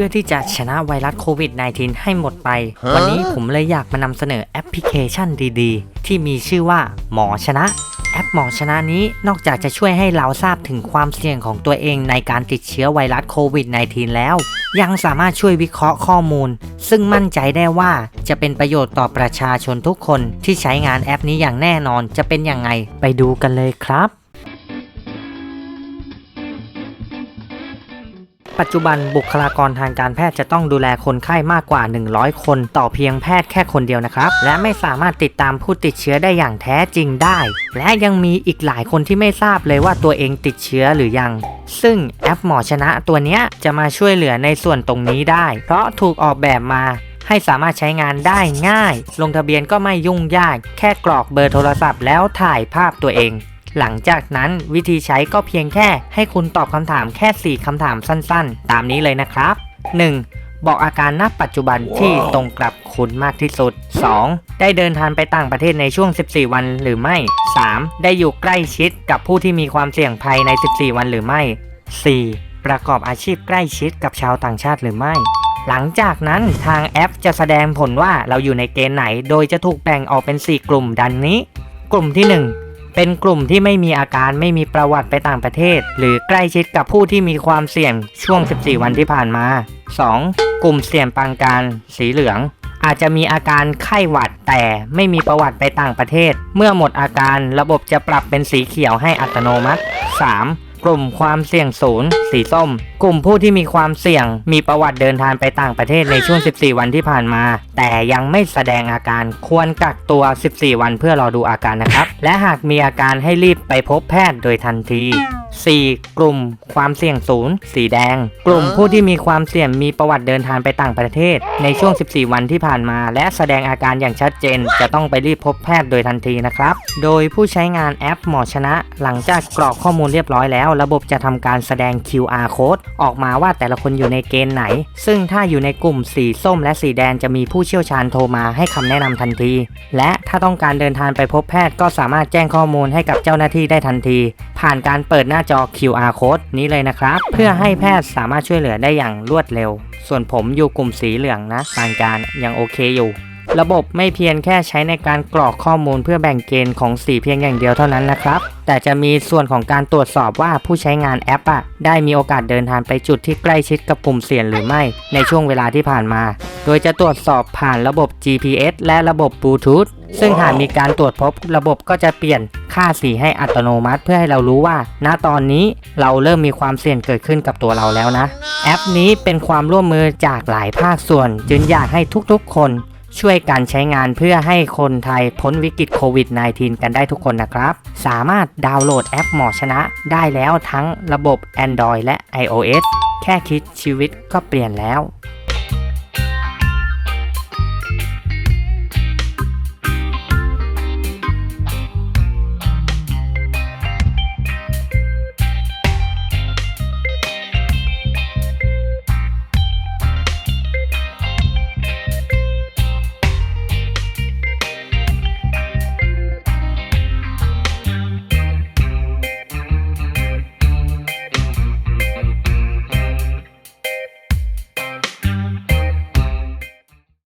พื่อที่จะชนะไวรัสโควิด -19 ให้หมดไป วันนี้ผมเลยอยากมานำเสนอแอปพลิเคชันดีๆ ที่มีชื่อว่าหมอชนะแอปหมอชนะนี้นอกจากจะช่วยให้เราทราบถึงความเสี่ยงของตัวเองในการติดเชื้อไวรัสโควิด -19 แล้ว ยังสามารถช่วยวิเคราะห์ข้อมูล ซึ่งมั่นใจได้ว่าจะเป็นประโยชน์ต่อประชาชนทุกคนที่ใช้งานแอปนี้อย่างแน่นอนจะเป็นยังไง ไปดูกันเลยครับ ปัจจุบันบุคลากรทางการแพทย์จะต้องดูแลคนไข้มากกว่า 100 คนต่อเพียงแพทย์แค่คนเดียวนะครับ และไม่สามารถติดตามผู้ติดเชื้อได้อย่างแท้จริงได้ และยังมีอีกหลายคนที่ไม่ทราบเลยว่าตัวเองติดเชื้อหรือยัง ซึ่งแอปหมอชนะตัวนี้จะมาช่วยเหลือในส่วนตรงนี้ได้ เพราะถูกออกแบบมาให้สามารถใช้งานได้ง่าย ลงทะเบียนก็ไม่ยุ่งยาก แค่กรอกเบอร์โทรศัพท์แล้วถ่ายภาพตัวเอง หลังจากนั้นวิธีใช้ก็เพียงแค่ให้คุณตอบคำถามแค่ 4คำถามสั้นๆ ตามนี้เลยนะครับ 1. บอกอาการณปัจจุบันที่ตรงกับคุณมากที่สุด 2. ได้เดินทางไปต่างประเทศในช่วง 14 วันหรือไม่ 3. ได้อยู่ใกล้ชิดกับผู้ที่มีความเสี่ยงภัยใน 14 วันหรือไม่ 4. ประกอบอาชีพใกล้ชิดกับชาวต่างชาติหรือไม่หลังจากนั้นทางแอปจะแสดงผลว่าเราอยู่ในเกณฑ์ไหน โดยจะถูกแบ่งออกเป็น 4 กลุ่มดังนี้ กลุ่มที่ 1 เป็นกลุ่มที่ไม่มีอาการไม่มีประวัติไปต่างประเทศ หรือใกล้ชิดกับผู้ที่มีความเสี่ยงช่วง 14 วันที่ผ่านมา 2. กลุ่มเสี่ยงปางการสีเหลือง อาจจะมีอาการไข้หวัดแต่ไม่มีประวัติไปต่างประเทศ เมื่อหมดอาการระบบจะปรับเป็นสีเขียวให้อัตโนมัติ 3. กลุ่มความเสี่ยงศูนย์สีส้ม กลุ่มผู้ที่มีความเสี่ยง มีประวัติเดินทางไปต่างประเทศในช่วง 14 วันที่ผ่านมา แต่ยังไม่แสดงอาการควรกักตัว 14 วันเพื่อรอดูอาการนะครับ และหากมีอาการให้รีบไปพบแพทย์โดยทันที 4. กลุ่มความเสี่ยงศูนย์สีแดง กลุ่มผู้ที่มีความเสี่ยงมีประวัติเดินทางไปต่างประเทศ ในช่วง 14 วันที่ผ่านมา และแสดงอาการอย่างชัดเจน จะต้องไปรีบพบแพทย์โดยทันทีนะครับ โดยผู้ใช้งานแอปหมอชนะ หลังจากกรอกข้อมูลเรียบร้อยแล้ว ระบบจะทำการแสดง QR code ออกมาว่าแต่ละคนอยู่ในเกณฑ์ไหน ซึ่งถ้าอยู่ในกลุ่มสีส้มและสีแดงจะมีผู้เชี่ยวชาญโทรมาให้คำแนะนำทันที และถ้าต้องการเดินทางไปพบแพทย์ก็สามารถแจ้งข้อมูลให้กับเจ้าหน้าที่ได้ทันทีผ่านการเปิดหน้าจอ QR code นี้เลยนะครับ เพื่อให้แพทย์สามารถช่วยเหลือได้อย่างรวดเร็ว ส่วนผมอยู่กลุ่มสีเหลืองนะปานการยังโอเคอยู่ระบบไม่เพียงแค่ใช้ในการกรอกข้อมูลเพื่อแบ่งเกณฑ์ของสีเพียงอย่างเดียวเท่านั้นนะครับ แต่จะมีส่วนของการตรวจสอบว่าผู้ใช้งานแอปอะได้มีโอกาสเดินทางไปจุดที่ใกล้ชิดกับกลุ่มเสี่ยงหรือไม่ ในช่วงเวลาที่ผ่านมา โดยจะตรวจสอบผ่านระบบ GPS และระบบบลูทูธซึ่งหากมีการตรวจพบระบบก็จะเปลี่ยน ค่าสีให้อัตโนมัติ เพื่อให้เรารู้ว่า ณตอนนี้เราเริ่มมีความเสี่ยงเกิดขึ้นกับตัวเราแล้วนะ แอปนี้เป็นความร่วมมือจากหลายภาคส่วน จึงอยากให้ทุกๆ คนช่วยกันใช้งานเพื่อให้คนไทยพ้นวิกฤตโควิด -19 กันได้ทุกคนนะครับ สามารถดาวน์โหลดแอปหมอชนะได้แล้วทั้งระบบ Android และ iOS แค่คิดชีวิตก็เปลี่ยนแล้ว